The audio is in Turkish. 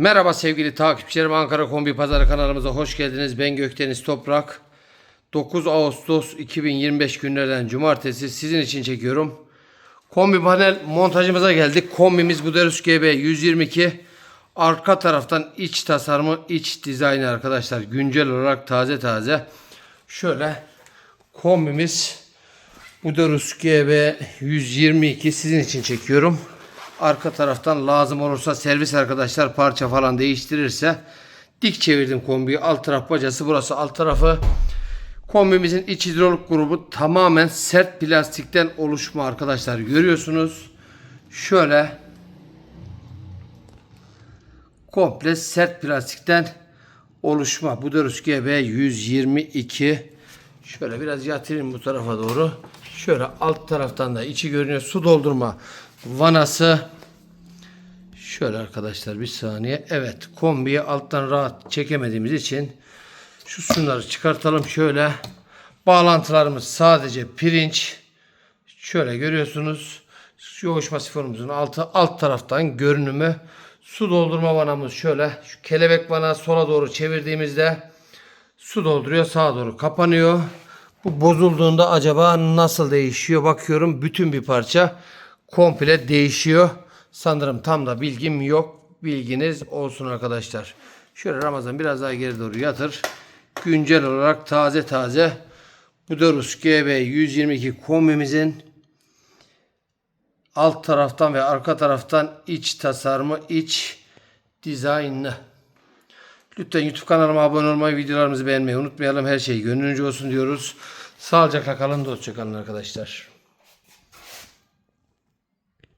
Merhaba sevgili takipçilerim Ankara Kombi Pazarı kanalımıza hoş geldiniz. Ben Gökdeniz Toprak. 9 Ağustos 2025 günlerden cumartesi sizin için çekiyorum. Kombi panel montajımıza geldik. Kombimiz Buderus GB 122. Arka taraftan iç tasarımı, iç dizaynı arkadaşlar. Güncel olarak taze taze. Şöyle kombimiz Buderus GB 122 sizin için çekiyorum. Arka taraftan lazım olursa servis arkadaşlar parça falan değiştirirse dik çevirdim kombiyi. Alt taraf bacası burası alt tarafı. Kombimizin iç hidrolik grubu tamamen sert plastikten oluşma arkadaşlar görüyorsunuz. Şöyle komple sert plastikten oluşma. Buderus GB 122. Şöyle biraz yatırayım bu tarafa doğru. Şöyle alt taraftan da içi görünüyor. Su doldurma vanası. Şöyle arkadaşlar bir saniye. Evet kombiyi alttan rahat çekemediğimiz için şu şunları çıkartalım şöyle. Bağlantılarımız sadece pirinç. Şöyle görüyorsunuz. Yoğuşma sifonumuzun altı alt taraftan görünümü. Su doldurma vanamız şöyle. Şu kelebek vana sola doğru çevirdiğimizde su dolduruyor sağa doğru kapanıyor. Bu bozulduğunda acaba nasıl değişiyor? Bakıyorum bütün bir parça komple değişiyor. Sanırım tam da bilgim yok. Bilginiz olsun arkadaşlar. Şöyle Ramazan biraz daha geri doğru yatır. Güncel olarak taze taze Buderus GB 122 kombimizin alt taraftan ve arka taraftan iç tasarımı, iç dizaynı. Lütfen YouTube kanalıma abone olmayı, videolarımızı beğenmeyi unutmayalım. Her şey gönlünüzce olsun diyoruz. Sağlıcakla kalın, dostça kalın arkadaşlar.